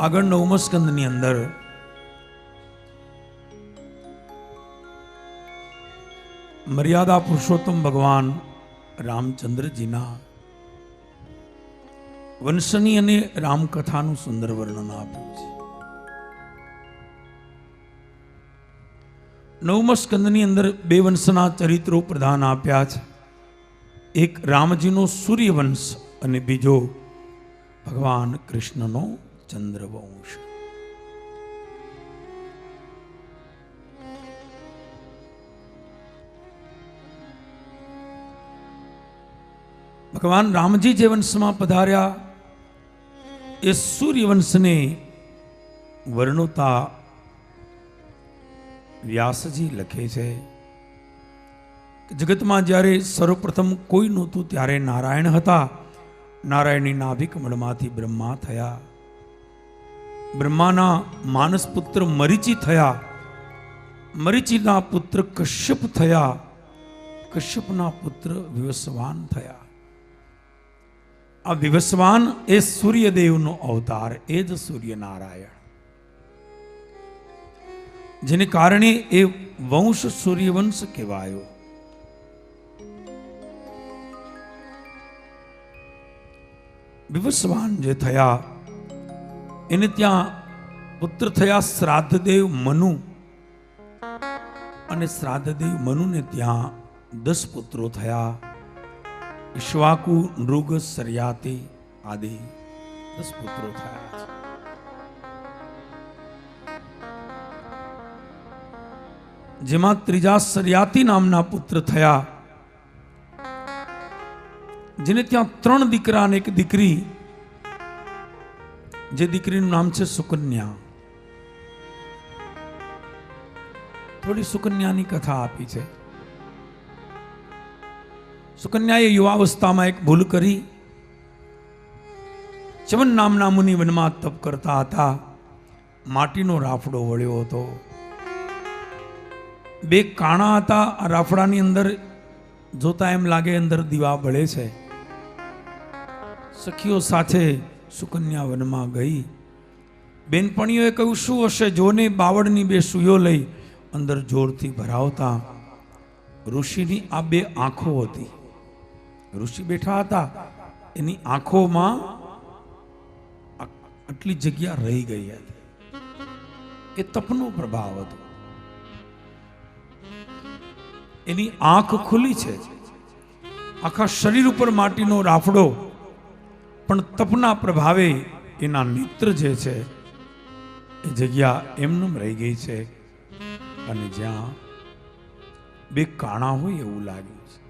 આગળ નવમો સ્કંદની અંદર મર્યાદા પુરુષોત્તમ ભગવાન રામચંદ્રજીના વંશની અને રામકથાનું સુંદર વર્ણન આપ્યું છે. નવમ સ્કંદની અંદર બે વંશના ચરિત્રો પ્રધાન આપ્યા છે. એક રામજીનો સૂર્યવંશ અને બીજો ભગવાન કૃષ્ણનો ચંદ્રવંશ. ભગવાન રામજી જે વંશમાં પધાર્યા, એ સૂર્યવંશને વર્ણતા વ્યાસજી લખે છે જગતમાં જ્યારે સર્વપ્રથમ કોઈ નહોતું ત્યારે નારાયણ હતા. નારાયણની નાભિક મળમાંથી બ્રહ્મા થયા. બ્રહ્માના માનસ પુત્ર મરીચી થયા. મરીચીના પુત્ર કશ્યપ થયા. કશ્યપના પુત્ર વિવસ્વાન થયા. આ વિવસ્વાન એ સૂર્યદેવનો અવતાર, એ જ સૂર્યનારાયણ. જેને કારણે એ વંશ સૂર્યવંશ કહેવાયો. વિવસ્વાન જે થયા, એને ત્યાં પુત્ર થયા શ્રાદ્ધદેવ મનુ. અને શ્રાદ્ધદેવ મનુને ત્યાં દસ પુત્રો થયા, ઈશ્વાકુ, નૃગ, સર્યાતે આદિ દસ પુત્રો થયા છે. જેમાં ત્રીજા સર્યાતી નામના પુત્ર થયા જેને ત્યાં ત્રણ દીકરા અને એક દીકરી. જે દીકરીનું નામ છે સુકન્યા. થોડી સુકન્યાની કથા આપી છે. સુકન્યાએ યુવાવસ્થામાં એક ભૂલ કરી. ચવન નામના મુનિ વનમાં તપ કરતા હતા. માટીનો રાફડો વળ્યો હતો. બે કાણા હતા. આ રાફડાની અંદર જોતા એમ લાગે અંદર દીવા બળે છે. સખીઓ સાથે સુકન્યા વનમાં ગઈ. બેનપણીઓએ કહ્યું, શું હશે? જોને બાવળની બે સુયો લઈ અંદર જોરથી ભરાવતા. ઋષિની આ બે આંખો હતી. ઋષિ બેઠા હતા. એની આંખોમાં આટલી જગ્યા રહી ગઈ હતી. એ તપનો પ્રભાવ હતો. એની આંખ ખુલી છે. આખા શરીર ઉપર માટીનો રાફડો પણ તપના પ્રભાવે એના નેત્ર જે છે, એ જગ્યા એમનેમ રહી ગઈ છે. અને જ્યાં બે કાણા હોય એવું લાગ્યું છે.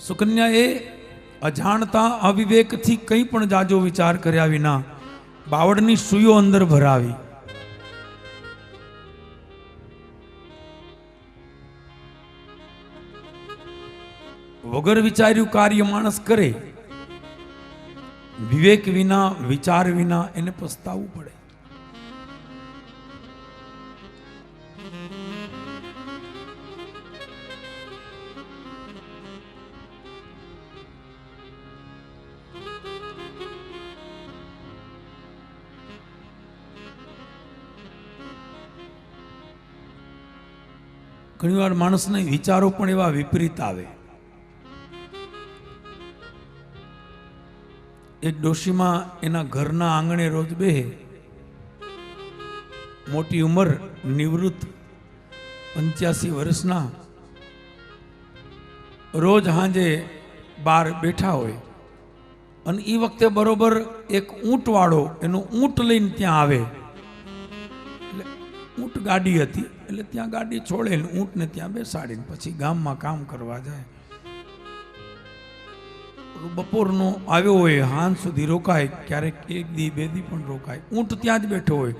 સુકન્યાએ અજાણતા અવિવેકથી કંઈ પણ જાજો વિચાર કર્યા વિના બાવળની સુયો અંદર ભરાવી વગર વિચાર્યું કાર્ય માણસ કરે, વિવેક વિના, વિચાર વિના એને પસ્તાવવું પડે. ઘણીવાર માણસને વિચારો પણ એવા વિપરીત આવે. એક ડોશીમાં એના ઘરના આંગણે રોજ બે મોટી ઉંમર નિવૃત્ત પંચ્યાસી વર્ષના રોજ હાંજે બાર બેઠા હોય. અને એ વખતે બરોબર એક ઊંટવાળો એનો ઊંટ લઈને ત્યાં આવે. એટલે ઊંટ ગાડી હતી, એટલે ત્યાં ગાડી છોડે ઊંટને ત્યાં બેસાડીને પછી ગામમાં કામ કરવા જાય. બપોરનો આવ્યો હોય હાન સુધી રોકાય, ક્યારેક એક દી, બે દી પણ રોકાય. ઊંટ ત્યાં જ બેઠો હોય.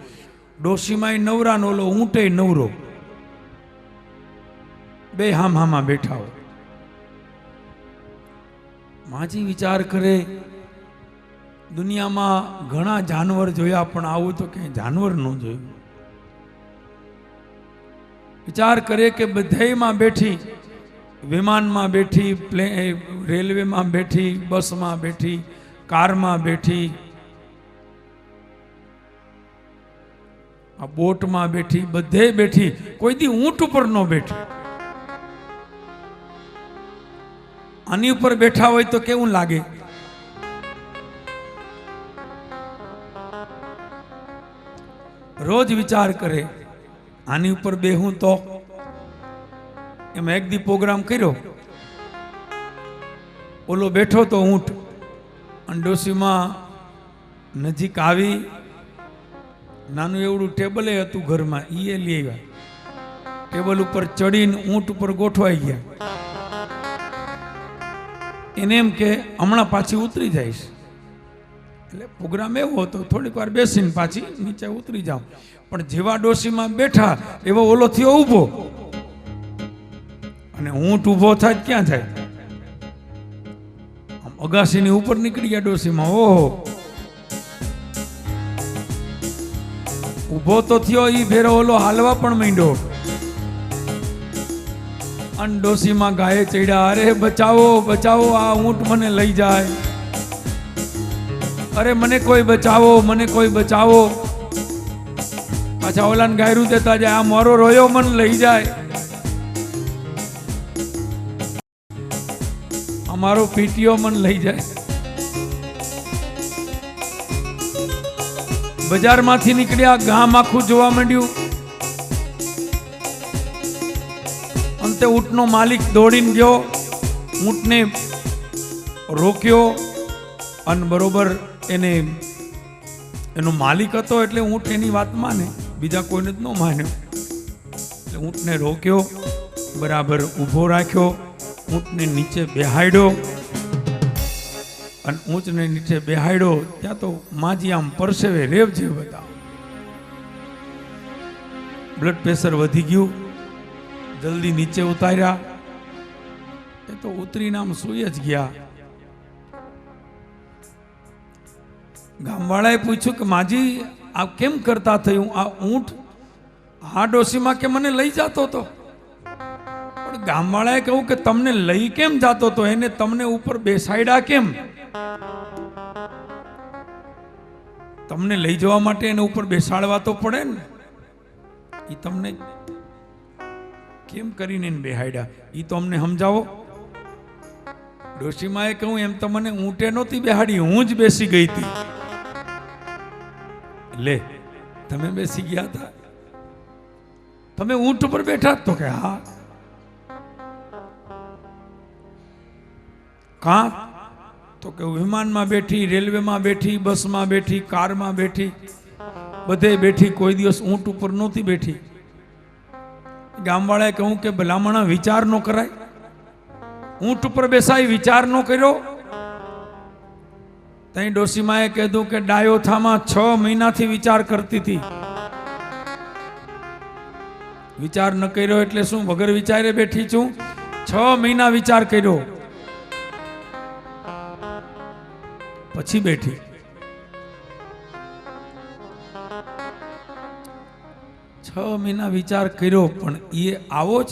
ડોશીમાં નવરા નો ઓલો ઊંટે નવરો. બે હામ હામાં બેઠા હોય. માજી વિચાર કરે, દુનિયામાં ઘણા જાનવર જોયા, પણ આવું તો ક્યાંય જાનવર ન જોયું. વિચાર કરે કે બધાયમાં બેઠી વિમાનમાં બેઠી, પ્લે રેલવેમાં બેઠી, બસમાં બેઠી, કારમાં બેઠી, આ બોટમાં બેઠી, બધે બેઠી, કોઈ દી ઊંટ ઉપર ન બેઠી. આની ઉપર બેઠા હોય તો કેવું લાગે? રોજ વિચાર કરે, આની ઉપર બેહું તો એમ એક દી પ્રોગ્રામ કર્યો. ઓલો બેઠો તો ઊંટ. અને ડોશીમાં નજીક આવી. નાનું એવડું ટેબલે હતું ઘરમાં. એ લઈ આવ્યા. ટેબલ ઉપર ચડીને ઊંટ ઉપર ગોઠવાઈ ગયા. એને એમ કે, હમણાં પાછી ઉતરી જઈશ. એટલે પ્રોગ્રામ એવો હતો, થોડીક વાર બેસીને પાછી નીચે ઉતરી જાઉં. પણ જેવા ડોશીમાં બેઠા, એવો ઓલો થયો ઊભો. અને ઊંટ ઊભો થાય ક્યાં થાય? અગાસીની ઉપર નીકળી ગયા ડોસીમાં, ઓહો. ઊભો તો થયો, ઈ ફેરો ઓલો હાલવા પણ માંડ્યો. અન ડોસીમાં ગાયે ચડ્યા, અરે બચાવો બચાવો, આ ઊંટ મને લઈ જાય. અરે મને કોઈ બચાવો, મને કોઈ બચાવો. પાછા ઓલાને ગાયરું દેતા જાય, આ મારો રોયો, મને લઈ જાય. અમારો પીટીઓ મન લઈ જાય. બજારમાંથી નીકળ્યા, ગામ આખું જોવા માંડ્યું. અંતે ઊંટનો માલિક દોડીને ગયો. ઊંટને રોક્યો અને બરોબર એને, એનો માલિક હતો એટલે ઊંટ એની વાત માને, બીજા કોઈને જ ન માન્યો. એટલે ઊંટને રોક્યો, બરાબર ઊભો રાખ્યો. ઊંટને નીચે બેહાડ્યો અને ઊંચને નીચે બેહાડ્યો ત્યાં તો માજી આમ પરસેવે રેવ જે બધા. બ્લડ પ્રેશર વધી ગયું, જલ્દી નીચે ઉતાર્યા. એ તો ઉતરીને આમ સુઈ જ ગયા. ગામવાળાએ પૂછ્યું કે માજી, આ કેમ કરતા થયું? આ ઊંટ હા ડોશીમાં કે મને લઈ જતો હતો ગામવાળાએ કહ્યું કે તમને લઈ કેમ જાતો તો? એને તમને ઉપર બેસાડ્યા કેમ? તમને લઈ જવા માટે એને ઉપર બેસાડવા તો પડે ને. એ તમને કેમ કરીને એને બેહાડ્યા? એ તો અમને સમજાવો. ડોશીમાએ કહું એમ તમને મને ઊંટે નહોતી બેહાડી, હું જ બેસી ગઈ હતી. લે, તમે બેસી ગયા હતા? તમે ઊંટ ઉપર બેઠા તો કે હા. કા? તો કે વિમાનમાં બેઠી, રેલવેમાં બેઠી, બસમાં બેઠી, કારમાં બેઠી, બધે બેઠી, કોઈ દિવસ ઊંટ ઉપર નહોતી બેઠી. ગામવાળાએ કહું કે ભલામણા વિચાર ન કરાય. ઊંટ ઉપર બેસાય વિચાર ન કર્યો. તઈ ડોસીમાએ કીધું કે ડાયોથામાં છ મહિનાથી વિચાર કરતી હતી. વિચાર ન કર્યો એટલે શું, વગર વિચારે બેઠી છું? છ મહિના વિચાર કર્યો. પછી બેઠી. છ મહિના વિચાર કર્યો, પણ એ આવો જ.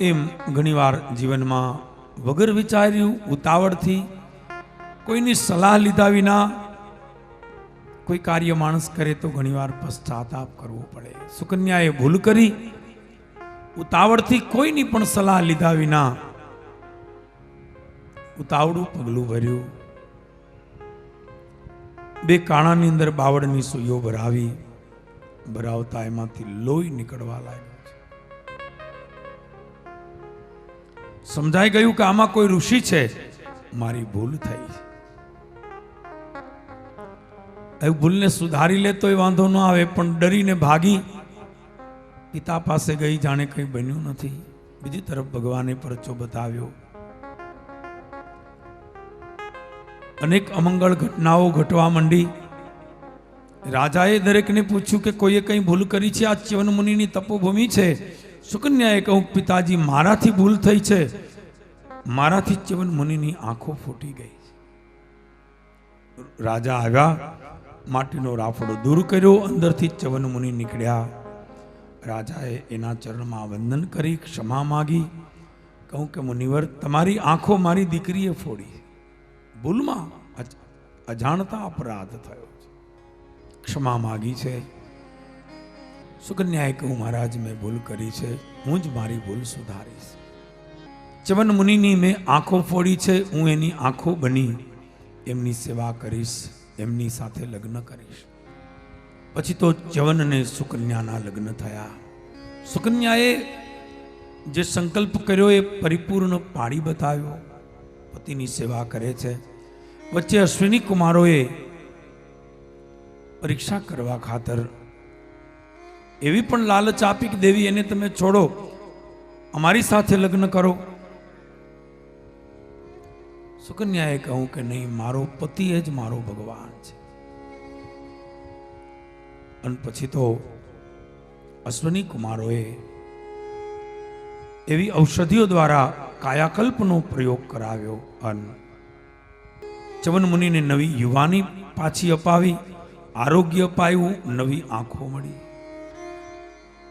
એમ ઘણીવાર જીવનમાં વગર વિચાર્યું, ઉતાવળથી કોઈની સલાહ લીધા વિના કોઈ કાર્ય માણસ કરે તો ઘણીવાર પશ્ચાતાપ કરવો પડે. સુકન્યાએ ભૂલ કરી, ઉતાવળથી કોઈની પણ સલાહ લીધા વિના ઉતાવળું પગલું ભર્યું. બે કાણાની અંદર બાવળની સુઈઓ ભરાવી, ભરાવતા એમાંથી લોહી નીકળવા લાગ્યું છે. સમજાઈ ગયું કે આમાં કોઈ ઋષિ છે? મારી ભૂલ થઈ છે. એ ભૂલને સુધારી લે તોય વાંધો ન આવે, પણ ડરીને ભાગી પિતા પાસે ગઈ, જાણે કંઈ બન્યું નથી. બીજી તરફ ભગવાને પરચો બતાવ્યો. અનેક અમંગળ ઘટનાઓ ઘટવા માંડી. રાજાએ દરેકને પૂછ્યું કે કોઈએ કંઈ ભૂલ કરી છે? આ ચીવન મુનિની તપોભૂમિ છે. સુકન્યાએ કહું પિતાજી, મારાથી ભૂલ થઈ છે. મારાથી ચ્યવન મુનિની આંખો ફૂટી ગઈ. રાજા આવ્યા. માટીનો રાફડો દૂર કર્યો, અંદરથી ચવન મુનિ નીકળ્યા. રાજાએ એના ચરણમાં વંદન કરી, ક્ષમા માગી. કહું કે મુનિવર, તમારી આંખો મારી દીકરીએ ફોડી. ભૂલમાં અજાણતા અપરાધ થયો ક્ષમા માગી છે. સુકન્યાએ કહું, મહારાજ, મેં ભૂલ કરી છે. હું જ મારી ભૂલ સુધારીશ. ચવન મુનિની મેં આંખો ફોડી છે. હું એની આંખો બની. એમની સેવા કરીશ. એમની સાથે લગ્ન કરીશ. પછી તો ચવન અને સુકન્યાના લગ્ન થયા. સુકન્યાએ જે સંકલ્પ કર્યો એ પરિપૂર્ણ પાડી બતાવ્યો. પતિની સેવા કરે છે. વચ્ચે અશ્વિની કુમારોએ પરીક્ષા કરવા ખાતર એવી પણ લાલચ આપી કે, દેવી, એને તમે છોડો. અમારી સાથે લગ્ન કરો. સુકન્યાએ કહું કે નહીં, મારો પતિ જ મારો ભગવાન છે. અને પછી તો અશ્વની કુમારોએ એવી ઔષધિઓ દ્વારા કાયાકલ્પનો પ્રયોગ કરાવ્યો અને ચવન મુનિને નવી યુવાની પાછી અપાવી, આરોગ્ય અપાયું, નવી આંખો મળી.